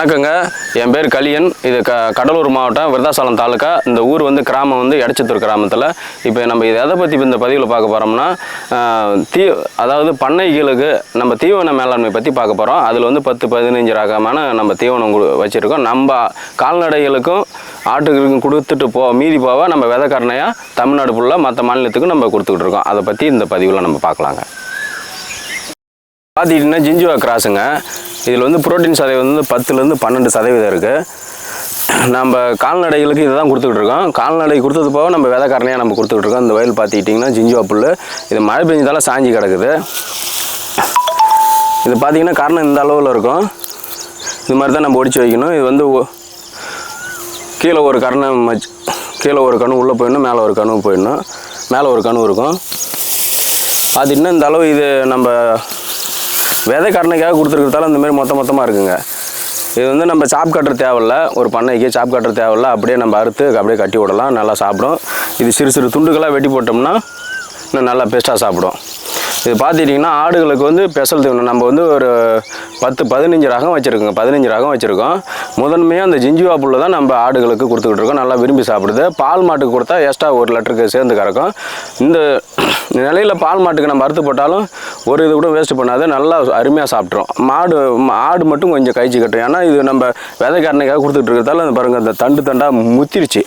வணக்கங்க. என் பேர் கலியன். இது க கடலூர் மாவட்டம் விருதாசலம் தாலுக்கா இந்த ஊர் வந்து கிராமம் வந்து எடச்சத்தூர் கிராமத்தில். இப்போ நம்ம இது எதை பற்றி இந்த பதிவில் பார்க்க போகிறோம்னா தீ அதாவது பண்ணைகளுக்கு நம்ம தீவன மேலாண்மை பற்றி பார்க்க போகிறோம் அதில் வந்து பத்து பதினஞ்சு ரகமான நம்ம தீவனம் வச்சுருக்கோம். நம்ம கால்நடைகளுக்கும் ஆட்டுகளுக்கும் கொடுத்துட்டு போ மீதி போக நம்ம விதைக்கரணையாக தமிழ்நாடு ஃபுல்லாக மற்ற மாநிலத்துக்கும் நம்ம கொடுத்துக்கிட்டு இருக்கோம். அதை பற்றி இந்த பதிவில் நம்ம பார்க்கலாங்க பார்த்துக்கிட்டிங்கன்னா ஜிஞ்சுவா கிராஸுங்க. இதில் வந்து புரோட்டீன் சதவீதம் வந்து பத்துலேருந்து பன்னெண்டு சதவீதம் இருக்குது நம்ம கால்நடைகளுக்கு இதை தான் கொடுத்துக்கிட்டு இருக்கோம் கால்நடை கொடுத்தது போக நம்ம விதைக்காரணையாக நம்ம கொடுத்துக்கிட்டு இருக்கோம் இந்த வயல் பார்த்துக்கிட்டிங்கன்னா ஜிஞ்சுவா புல் இது மழை பெஞ்சதால சாஞ்சி கிடக்குது. இது பார்த்தீங்கன்னா காரணம் இந்த அளவில் இருக்கும். இது மாதிரி தான் நம்ம ஒடிச்சு வைக்கணும். இது வந்து கீழே ஒரு கரணம் மச் கீழே ஒரு கணு உள்ளே போயிடணும். மேலே ஒரு கணு போயிடணும். மேலே ஒரு கணு இருக்கும். பார்த்துட்டிங்கன்னா இந்த அளவு இது நம்ம விதை கரணைக்காக கொடுத்துருக்கிறதால இந்த மாதிரி மொத்த மொத்தமாக இருக்குங்க. இது வந்து நம்ம சாப் கட்டுற தேவையில்ல. ஒரு பண்ணைக்கு சாப் கட்டுற தேவையில்ல. அப்படியே நம்ம அறுத்து அப்படியே கட்டி விடலாம். நல்லா சாப்பிடும். இது சிறு சிறு துண்டுகளாக வெட்டி போட்டோம்னா இன்னும் நல்லா பெஸ்ட்டாக சாப்பிடும். இது பார்த்துட்டிங்கன்னா ஆடுகளுக்கு வந்து ஸ்பெஷல் தீவனம். நம்ம வந்து ஒரு பத்து பதினஞ்சு ரகம் வச்சுருக்கோங்க. பதினஞ்சு ரகம் வச்சுருக்கோம். முதன்மையாக அந்த ஜிஞ்சுவா புல்லை தான் நம்ம ஆடுகளுக்கு கொடுத்துக்கிட்டு இருக்கோம். நல்லா விரும்பி சாப்பிடுது. பால் மாட்டுக்கு கொடுத்தா எக்ஸ்ட்ரா ஒரு லிட்டருக்கு சேர்ந்து கறக்கும். இந்த நிலையில் பால் மாட்டுக்கு நம்ம அறுத்து போட்டாலும் ஒரு இது கூட வேஸ்ட் பண்ணாது. நல்லா அருமையாக சாப்பிட்ரும் மாடு ஆடு மட்டும் கொஞ்சம் கழிச்சு கட்டும் ஏன்னா இது நம்ம விதைக்காரனைக்காக கொடுத்துட்டு இருக்கிறதால அந்த பாருங்கள் அந்த தண்டு தண்டாக முத்திருச்சு.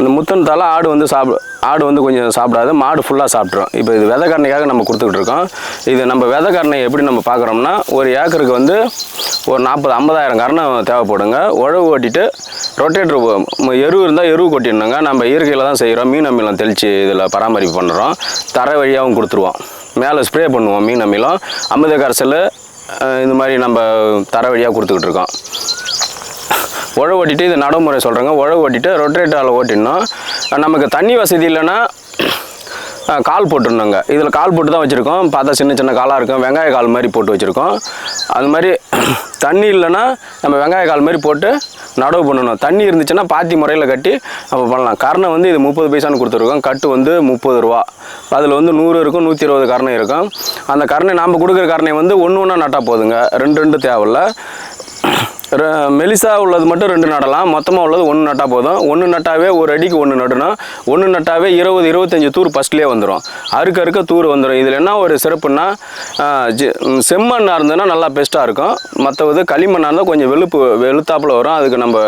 இந்த முத்தனத்தால் ஆடு வந்து சாப்பிட ஆடு வந்து கொஞ்சம் சாப்பிடாது மாடு ஃபுல்லாக சாப்பிட்ரும் இப்போ இது விதைக்கரணைக்காக நம்ம கொடுத்துக்கிட்டு இருக்கோம் இது நம்ம விதைக்கரணை எப்படி நம்ம பார்க்குறோம்னா ஒரு ஏக்கருக்கு வந்து ஒரு நாற்பது ஐம்பதாயிரம் கரணம் தேவைப்படுங்க. உழவு ஓட்டிட்டு ரொட்டேட்டர் எரு இருந்தால் எருவு கொட்டிடணுங்க. நம்ம இயற்கையில் தான் செய்கிறோம் மீன் அமிலம் தெளித்து இதில் பராமரிப்பு பண்ணுறோம் தரை வழியாகவும் கொடுத்துருவோம். மேலே ஸ்ப்ரே பண்ணுவோம் மீன் அமிலம். அமிர்த கரைசல் இந்த மாதிரி நம்ம தரை வழியாக கொடுத்துக்கிட்டு இருக்கோம் உழவு ஓட்டிட்டு இது நடைமுறை சொல்கிறேங்க உழவு ஓட்டிட்டு ரொட்டேட்டரால் ஓட்டிடணும் நமக்கு தண்ணி வசதி இல்லைன்னா கால் போட்டுருந்தோங்க இதில் கால் போட்டு தான் வச்சுருக்கோம். பார்த்தா சின்ன சின்ன காலாக இருக்கும். வெங்காய கால் மாதிரி போட்டு வச்சுருக்கோம். அது மாதிரி தண்ணி இல்லைன்னா நம்ம வெங்காய கால் மாதிரி போட்டு நடவு பண்ணணும். தண்ணி இருந்துச்சுன்னா பாத்தி முறையில் கட்டி நம்ம பண்ணலாம். கரணை வந்து இது முப்பது பைசான்னு கொடுத்துருக்கோம். கட்டு வந்து முப்பது ரூபா. அதில் வந்து நூறு இருக்கும் நூற்றி இருபது கரணை இருக்கும். அந்த கரணை நாம் கொடுக்குற கரணை வந்து ஒன்று ஒன்றா நட்டால் போதுங்க. ரெண்டு ரெண்டு தேவையில்ல. மெலிசா உள்ளது மட்டும் ரெண்டு நடலாம். மொத்தமாக உள்ளது ஒன்று நட்டால் போதும். ஒன்று நட்டாவே ஒரு அடிக்கு ஒன்று நடுனா ஒன்று நட்டாவே இருபது இருபத்தஞ்சி தூர் ஃபஸ்ட்லேயே வந்துடும் அறுக்க அறுக்க தூர் வந்துடும் இதில் என்ன ஒரு சிறப்புன்னா செம்மண்ணாக இருந்ததுன்னா நல்லா பெஸ்ட்டாக இருக்கும். மற்றது களிமண்ணாக இருந்தால் கொஞ்சம் வெளுப்பு வெளுத்தாப்புல வரும். அதுக்கு நம்ம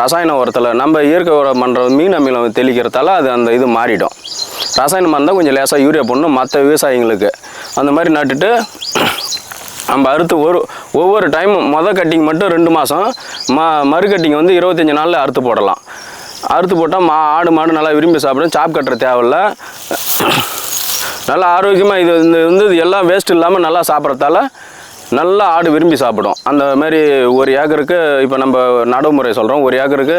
ரசாயன உரத்தில் நம்ம இயற்கை உரம் பண்ணுற மீன் அமிலம் தெளிக்கிறதால அது அந்த இது மாறிடும். ரசாயனமாக இருந்தால் கொஞ்சம் லேசாக யூரியா போடணும். மற்ற விவசாயிங்களுக்கு அந்த மாதிரி நட்டுட்டு நம்ம அறுத்து ஒரு ஒவ்வொரு டைமும் மொதல் கட்டிங் மட்டும் ரெண்டு மாதம் ம மறு கட்டிங் வந்து இருபத்தஞ்சி நாளில் அறுத்து போடலாம். அறுத்து போட்டால் மா ஆடு மாடு நல்லா விரும்பி சாப்பிடும். சாப் கட்டுற தேவையில்ல. நல்லா ஆரோக்கியமாக இது இந்த வந்து எல்லாம் வேஸ்ட் இல்லாமல் நல்லா சாப்பிட்றதால நல்லா ஆடு விரும்பி சாப்பிடும். அந்த மாதிரி ஒரு ஏக்கருக்கு இப்போ நம்ம நடைமுறை சொல்கிறோம் ஒரு ஏக்கருக்கு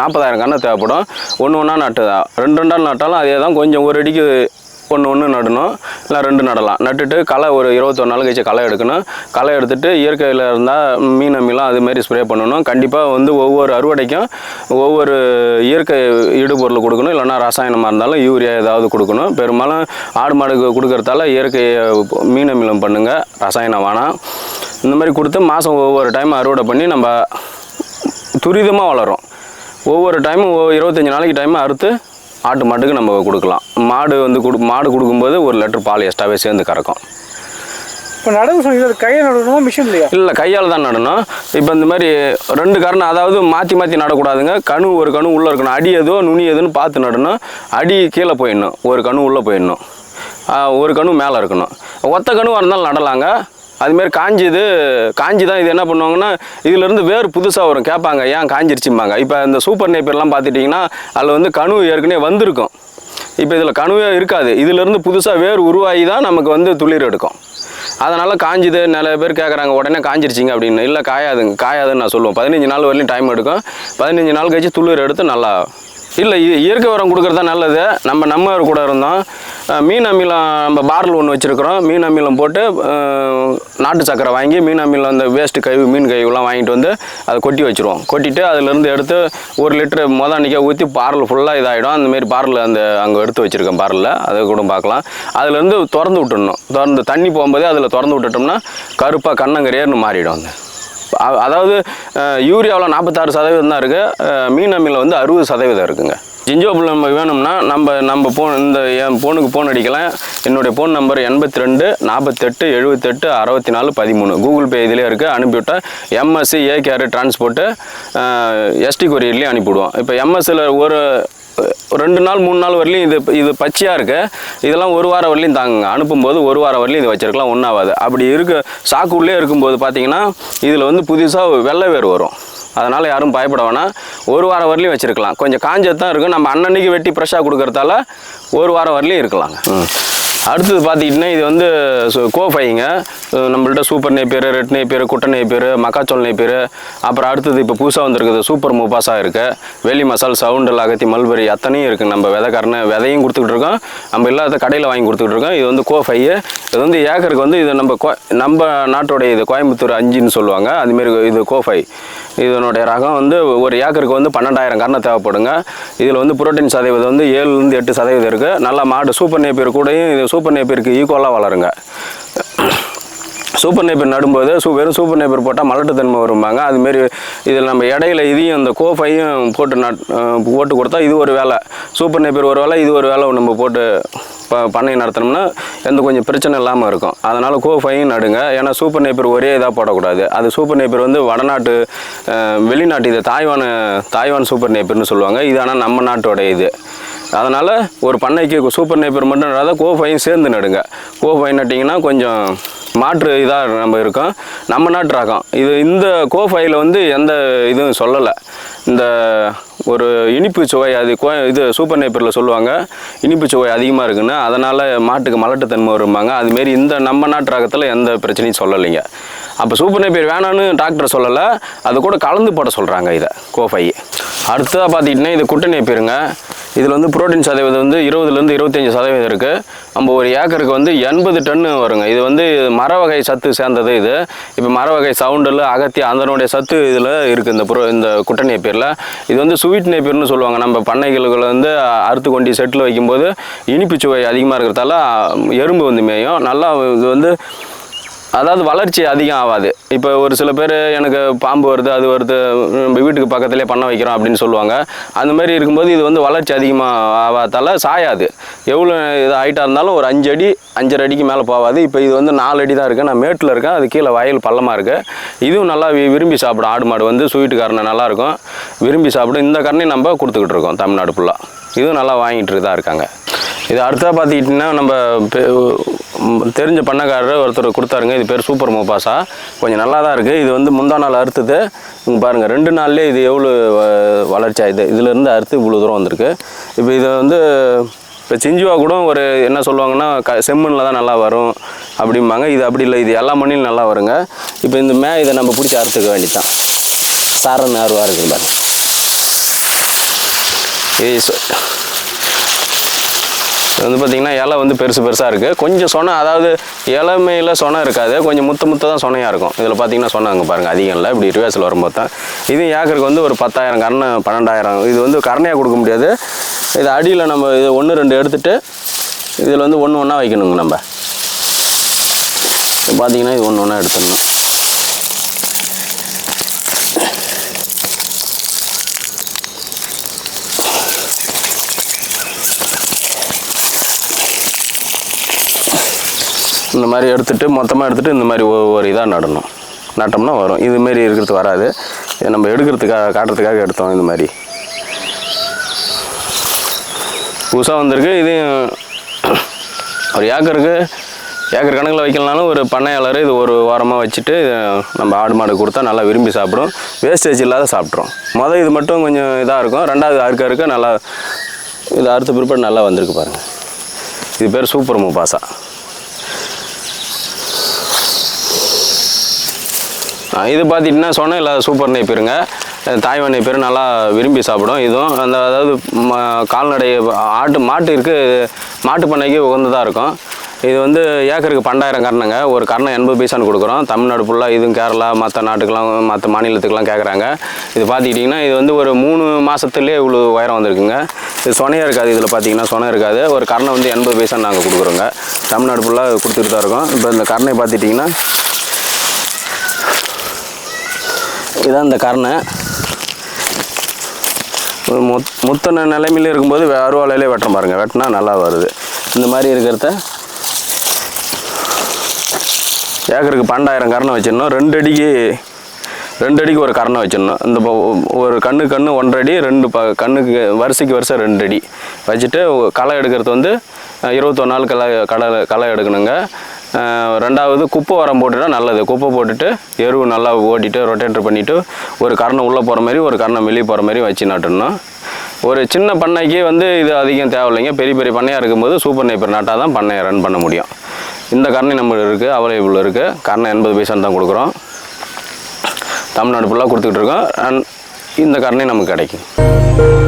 நாற்பதாயிரம் கன்று தேவைப்படும். ஒன்று ஒன்றா நட்டு ரெண்டு ரெண்டாள் நட்டாலும் அதே தான் கொஞ்சம் ஒரு அடிக்கு ஒன்று ஒன்று நடணும். இல்லை ரெண்டு நடலாம். நட்டுட்டு களை ஒரு இருபத்தொரு நாள் கழிச்சு களை எடுக்கணும். களை எடுத்துட்டு இயற்கையில் இருந்தால் மீன் அம்மிலாம் அதுமாரி ஸ்ப்ரே பண்ணணும். கண்டிப்பாக வந்து ஒவ்வொரு அறுவடைக்கும் ஒவ்வொரு இயற்கை இடுபொருள் கொடுக்கணும். இல்லைன்னா ரசாயனமாக இருந்தாலும் யூரியா ஏதாவது கொடுக்கணும். பெரும்பாலும் ஆடு மாடுக்கு கொடுக்குறதால இயற்கை மீன் அமிலம் பண்ணுங்கள் ரசாயனம் வேணாம். இந்த மாதிரி கொடுத்து மாதம் ஒவ்வொரு டைம் அறுவடை பண்ணி நம்ம துரிதமாக வளரும். ஒவ்வொரு டைமும் இருபத்தஞ்சி நாளைக்கு டைம் அறுத்து ஆட்டு மாட்டுக்கு நம்ம கொடுக்கலாம். மாடு வந்து கொடு மாடு கொடுக்கும்போது ஒரு லிட்டர் பால் எக்ஸ்ட்ராவே சேர்ந்து கறக்கும். இப்போ நடவு சொன்னீங்க கையை நடணுமா மிஷின் இல்லையா? இல்லை கையால் தான் நடணும். இப்போ இந்த மாதிரி ரெண்டு கரணம் அதாவது மாற்றி மாற்றி நடக்கூடாதுங்க. கணு ஒரு கணு உள்ளே இருக்கணும். அடி எதோ நுனி எதுன்னு பார்த்து நடணும். அடி கீழே போயிடணும். ஒரு கணு உள்ளே போயிடணும். ஒரு கணு மேலே இருக்கணும். ஒத்த கணுவாக இருந்தாலும் நடலாங்க. அதுமாரி காஞ்சிது காஞ்சி தான் இது என்ன பண்ணுவாங்கன்னா இதுலேருந்து வேர் புதுசாக வரும். கேட்பாங்க ஏன் காஞ்சிருச்சும்பாங்க? இப்போ இந்த சூப்பர் நேப்பர்லாம் பார்த்துட்டிங்கன்னா அதில் வந்து கணு ஏற்கனவே வந்திருக்கும். இப்போ இதில் கணுவே இருக்காது. இதுலேருந்து புதுசாக வேர் உருவாகி தான் நமக்கு வந்து துளிர் எடுக்கும். அதனால் காஞ்சிது நிறைய பேர் கேட்குறாங்க உடனே காஞ்சிருச்சிங்க அப்படின்னு. இல்லை காயாதுங்க காயாதுன்னு நான் சொல்லுவேன். பதினஞ்சு நாள் வரையிலும் டைம் எடுக்கும். பதினஞ்சு நாள் கழிச்சு துளிர் எடுத்து நல்லா இல்லை இது இயற்கை உரம் கொடுக்குறது தான் நல்லது. நம்ம நம்ம கூட இருந்தோம். மீன் அமிலம் நம்ம பாரல் ஒன்று வச்சுருக்குறோம். மீன் அமிலம் போட்டு நாட்டு சக்கரை வாங்கி மீன் அமிலம் அந்த வேஸ்ட்டு கழிவு மீன் கழிவுலாம் வாங்கிட்டு வந்து அதை கொட்டி வச்சுருவோம். கொட்டிட்டு அதுலேருந்து எடுத்து ஒரு லிட்டரு மொதல் அன்றைக்கி ஊற்றி பாரல் ஃபுல்லாக இதாகிடும் அந்தமாரி பாரல் அந்த அங்கே எடுத்து வச்சுருக்கேன் பாரலில் அதை கூட பார்க்கலாம். அதுலேருந்து திறந்து விட்டுடணும் திறந்து தண்ணி போகும்போதே அதில் திறந்து விட்டுட்டோம்னா கருப்பாக கண்ணங்கரையர்னு மாறிடும் அந்த அதாவது யூரியாவில் நாற்பத்தாறு சதவீதம் தான் இருக்குது மீன் அமில வந்து அறுபது சதவீதம் இருக்குங்க. ஜிஞ்சோபிள் நம்ம வேணும்னா நம்ம நம்ம ஃபோன் இந்த என் ஃபோனுக்கு ஃபோன் அடிக்கலாம். என்னுடைய ஃபோன் நம்பர் எண்பத்தி ரெண்டு நாற்பத்தெட்டு எழுபத்தெட்டு அறுபத்தி நாலு பதிமூணு. கூகுள் பே இதிலே இருக்குது அனுப்பிவிட்டா எம்எஸ்சி ஏகேஆர் டிரான்ஸ்போர்ட்டு எஸ்டி கொரியர்லேயும் அனுப்பிவிடுவோம் இப்போ எம்எஸ்சியில் ஒரு ரெண்டு நாள் மூணு நாள் வரலையும் இது இது பச்சையாக இருக்குது இதெல்லாம் ஒரு வாரம் வரலையும் தாங்க அனுப்பும்போது ஒரு வாரம் வரலையும் இது வச்சிருக்கலாம் ஒன்றாவது அப்படி இருக்க சாக்குள்ளே இருக்கும்போது பார்த்தீங்கன்னா இதில் வந்து புதுசாக வெள்ளை வேர் வரும். அதனால் யாரும் பயப்பட வேணாம். ஒரு வாரம் வரலையும் வச்சுருக்கலாம். கொஞ்சம் காஞ்சது தான் இருக்கும் நம்ம அன்னன்னைக்கு வெட்டி ஃப்ரெஷ்ஷாக கொடுக்கறதால ஒரு வாரம் வரலையும் இருக்கலாங்க. ம். அடுத்தது பார்த்துக்கிட்டிங்கன்னா இது வந்து சு- கோஃபைங்க. நம்மள்கிட்ட நம்மள்ட்ட சூப்பர் நேப்பியர் ரெட் நேப்பியர் குட்டை நேப்பியர் மக்காச்சோள் பேர் அப்புறம் அடுத்தது இப்போ புதுசாக வந்திருக்குது சூப்பர் முபாசா இருக்குது வெளி மசால் சவுண்டில் அகத்தி மல்பெரி அத்தனையும் இருக்குது நம்ம விதைக்காரன விதையும் கொடுத்துக்கிட்டு இருக்கோம். நம்ம இல்லாத கடையில் வாங்கி கொடுத்துக்கிட்டு இருக்கோம். இது வந்து கோஃபை இது வந்து ஏக்கருக்கு வந்து இது நம்ம கோ நம்ம நாட்டோடைய இது கோயம்புத்தூர் அஞ்சுன்னு சொல்லுவாங்க. அதுமாரி இது கோஃபை. இதனுடைய ரகம் வந்து ஒரு ஏக்கருக்கு வந்து பன்னெண்டாயிரம் கரணம் தேவைப்படுங்க. இதில் வந்து புரோட்டீன் சதவீதம் வந்து ஏழுலேருந்து எட்டு சதவீதம் இருக்குது நல்லா மாடு சூப்பர் நேப்பியர் கூடயும் இது சூப்பர் நேப்பருக்கு ஈக்குவலாக வளருங்க. சூப்பர் நேப்பர் நடும்போது சூ வெறும் சூப்பர் நேப்பர் போட்டால் மலட்டுத்தன்மை வரும்பாங்க. அதுமாரி இதில் நம்ம இடையில இதையும் இந்த கோஃபையும் போட்டு நட் போட்டு கொடுத்தா இது ஒரு வேலை. சூப்பர் நேப்பர் ஒரு வேலை இது ஒரு வேலை நம்ம போட்டு ப பண்ணை நடத்தினோம்னா எந்த கொஞ்சம் பிரச்சனை இல்லாமல் இருக்கும். அதனால் கோஃபையும் நடுங்க. ஏன்னா சூப்பர் நேப்பர் ஒரே இதாக போடக்கூடாது. அது சூப்பர் நேப்பர் வந்து வடநாட்டு வெளிநாட்டு இது தாய்வான தாய்வான் சூப்பர் நேப்பர்னு சொல்லுவாங்க. இது ஆனால் நம்ம நாட்டோட இது. அதனால் ஒரு பண்ணைக்கு சூப்பர் நேப்பர் மட்டும் நடாத கோஃபையும் சேர்ந்து நடுங்க. கோஃபை நட்டிங்கன்னா கொஞ்சம் மாற்று இதாக நம்ம இருக்கோம். நம்ம நாட்டு ரகம். இது இந்த கோஃபையில் வந்து எந்த இதுவும் சொல்லலை. இந்த ஒரு இனிப்பு சுவை அது கோ இது சூப்பர் நேப்பரில் சொல்லுவாங்க. இனிப்பு சுவை அதிகமாக இருக்குன்னு. அதனால் மாட்டுக்கு மலட்டுத்தன்மை வரும்பாங்க. அதுமாரி இந்த நம்ம நாட்டு ரகத்தில் எந்த பிரச்சனையும் சொல்லலைங்க. அப்போ சூப்பர் நேப்பியர் வேணான்னு டாக்டர் சொல்லலை. அது கூட கலந்து போட சொல்கிறாங்க இதை கோஃபை அடுத்ததாக பார்த்துக்கிட்டிங்கன்னா இது குட்டை நைப்பருங்க இதில் வந்து புரோட்டீன் சதவீதம் வந்து இருபதுலேருந்து இருபத்தஞ்சி சதவீதம் இருக்குது நம்ம ஒரு ஏக்கருக்கு வந்து எண்பது டன்னு வருங்க. இது வந்து மர வகை சத்து சேர்ந்தது இது. இப்போ மர வகை சவுண்டில் அகத்தி அதனுடைய சத்து இதில் இருக்குது இந்த புரோ இந்த குட்டை நேப்பியரில் இது வந்து ஸ்வீட் நேப்பியர்னு சொல்லுவாங்க. நம்ம பண்ணைகளுக்குள்ள வந்து அறுத்து கொண்டி செட்டில் வைக்கும்போது இனிப்பு சுவை அதிகமாக இருக்கிறதால எறும்பு வந்து மேயும். நல்லா இது வந்து அதாவது வளர்ச்சி அதிகம் ஆகாது. இப்போ ஒரு சில பேர் எனக்கு பாம்பு வருது அது வருது நம்ம வீட்டுக்கு பக்கத்துலேயே பண்ண வைக்கிறோம் அப்படின்னு சொல்லுவாங்க. அந்த மாதிரி இருக்கும்போது இது வந்து வளர்ச்சி அதிகமாக ஆகாதால சாயாது. எவ்வளோ இது ஹைட்டாக இருந்தாலும் ஒரு அஞ்சு அடி அஞ்சரை அடிக்கு மேலே போகாது. இப்போ இது வந்து நாலு அடி தான் இருக்குது நான் மேட்டில் இருக்கேன். அது கீழே வயல் பள்ளமாக இருக்குது இதுவும் நல்லா வி- விரும்பி சாப்பிடும். ஆடு மாடு வந்து ஸ்வீட்டு கரணை நல்லாயிருக்கும் விரும்பி சாப்பிடும். இந்த கரணையும் நம்ம கொடுத்துக்கிட்டு இருக்கோம் தமிழ்நாடு ஃபுல்லாக இதுவும் நல்லா வாங்கிட்டு தான் இருக்காங்க. இது அடுத்ததாக பார்த்துக்கிட்டிங்கன்னா நம்ம பெ- தெரிஞ்ச பண்ணக்காரர் ஒருத்தர் கொடுத்தாருங்க. இது பேர் சூப்பர் மோபாசா. கொஞ்சம் நல்லா தான் இருக்குது இது வந்து முந்தா நாள் அறுத்தது. இங்கே பாருங்கள் ரெண்டு நாள்லேயே இது எவ்வளோ வ- வளர்ச்சி ஆகுது. இதுலேருந்து அறுத்து இவ்வளோ தூரம் வந்திருக்கு. இப்போ இதை வந்து இப்போ சிஞ்சுவா கூட ஒரு என்ன சொல்லுவாங்கன்னா க செம்மண்ணில் தான் நல்லா வரும் அப்படிம்பாங்க. இது அப்படி இல்லை. இது எல்லா மண்ணிலும் நல்லா வருங்க. இப்போ இந்த மே இதை நம்ம பிடிச்சி அறுத்துக்க வேண்டியதான் சார நேர்வாக இருக்குது பாருங்க. இது வந்து பார்த்திங்கன்னா இலை வந்து பெருசு பெருசாக இருக்குது கொஞ்சம் சொனை அதாவது இளமையில் சொனை இருக்காது. கொஞ்சம் முத்த முத்து தான் சொனையாக இருக்கும். இதில் பார்த்தீங்கன்னா சொன்னாங்க பாருங்கள் அதிகம் இல்லை. இப்படி ரிவேர்ஸில் வரும்போது தான். இது ஏக்கருக்கு வந்து ஒரு பத்தாயிரம் கண்ணு பன்னெண்டாயிரம். இது வந்து கரணையாக கொடுக்க முடியாது. இது அடியில் நம்ம இது ஒன்று ரெண்டு எடுத்துகிட்டு இதில் வந்து ஒன்று ஒன்றா வைக்கணுங்க நம்ம. பார்த்தீங்கன்னா இது ஒன்று ஒன்றா எடுத்துடணும் இந்த மாதிரி எடுத்துட்டு மொத்தமாக எடுத்துகிட்டு இந்த மாதிரி ஒவ்வொரு இதாக நடணும். நட்டோம்னா வரும். இதுமாரி இருக்கிறது வராது. இதை நம்ம எடுக்கிறதுக்காக காட்டுறதுக்காக எடுத்தோம் இந்த மாதிரி புதுசாக வந்திருக்கு. இது ஒரு ஏக்கருக்கு ஏக்கர் கணக்கில் வைக்கலனாலும் ஒரு பண்ணையாளர் இது ஒரு வாரமாக வச்சுட்டு நம்ம ஆடு மாடு கொடுத்தா நல்லா விரும்பி சாப்பிடும். வேஸ்டேஜ் இல்லாத சாப்பிட்றோம் மொதல் இது மட்டும் கொஞ்சம் இதாக இருக்கும். ரெண்டாவது அறுக்க அறுக்க நல்லா இது அறுத்த பிற்பாடு நல்லா வந்திருக்கு பாருங்கள் இது பேர் சூப்பர் முபாசா இது பார்த்திங்கன்னா சொன்ன இல்லை சூப்பர் நெய்ப்பிருங்க நெய் பேர் நல்லா விரும்பி சாப்பிடும். இதுவும் அந்த அதாவது ம- கால்நடை ஆட்டு மாட்டிற்கு மாட்டு பண்ணைக்கு உகந்ததாக இருக்கும். இது வந்து ஏக்கருக்கு பன்னெண்டாயிரம் கரணங்க. ஒரு கரணம் எண்பது பைசான்னு கொடுக்குறோம். தமிழ்நாடு ஃபுல்லாக இதுவும் கேரளா மற்ற நாட்டுக்கெலாம் மற்ற மாநிலத்துக்கெல்லாம் கேட்குறாங்க இது பார்த்துக்கிட்டிங்கன்னா இது வந்து ஒரு மூணு மாதத்துலேயே இவ்வளோ உயரம் வந்திருக்குங்க. இது சொனையாக இருக்காது இதில் பார்த்தீங்கன்னா சொனை இருக்காது. ஒரு கரணை வந்து எண்பது பைசான்னு நாங்கள் கொடுக்குறோங்க. தமிழ்நாடு ஃபுல்லாக கொடுத்துட்டு தான் இருக்கோம். இப்போ இந்த கரணை பார்த்துட்டிங்கன்னா இதுதான் இந்த கரணை. மொத் முத்தன நிலைமையில் இருக்கும்போது அருவாலையிலே வெட்ட பாருங்கள் வெட்டினா நல்லா வருது. இந்த மாதிரி இருக்கிறத ஏக்கருக்கு பன்னெண்டாயிரம் கரணை வச்சிடணும். ரெண்டு அடிக்கு ரெண்டு அடிக்கு ஒரு கரணை வச்சிடணும். இந்த ஒரு கண்ணு கண்ணு ஒன்றரை அடி ரெண்டு ப கண்ணுக்கு வரிசைக்கு வரிசை ரெண்டு அடி வச்சுட்டு களை எடுக்கிறது வந்து அஹ், இருபத்தொரு நாள் களை களை களை எடுக்கணுங்க. ரெண்டாவது குப்பை உரம் போட்டுட்டா நல்லது. குப்பை போட்டுட்டு எருவு நல்லா ஓட்டிட்டு ரொட்டேட்டர் பண்ணிவிட்டு ஒரு கரணம் உள்ளே போகிற மாதிரி ஒரு கரணம் வெளியே போகிற மாதிரி வச்சு நட்டுணும் ஒரு சின்ன பண்ணைக்கு வந்து இது அதிகம் தேவையில்லைங்க. பெரிய பெரிய பண்ணையாக இருக்கும்போது சூப்பர் நைப்பர் நாட்டாக தான் பண்ணையை ரன் பண்ண முடியும். இந்த கரணை நம்ம இருக்குது அவைலபிள் இருக்குது கரணை எண்பது பைசான்னு தான் கொடுக்குறோம். தமிழ்நாடு ஃபுல்லாக கொடுத்துக்கிட்டு இருக்கோம். அண்ட் இந்த கரணை நமக்கு கிடைக்கும்.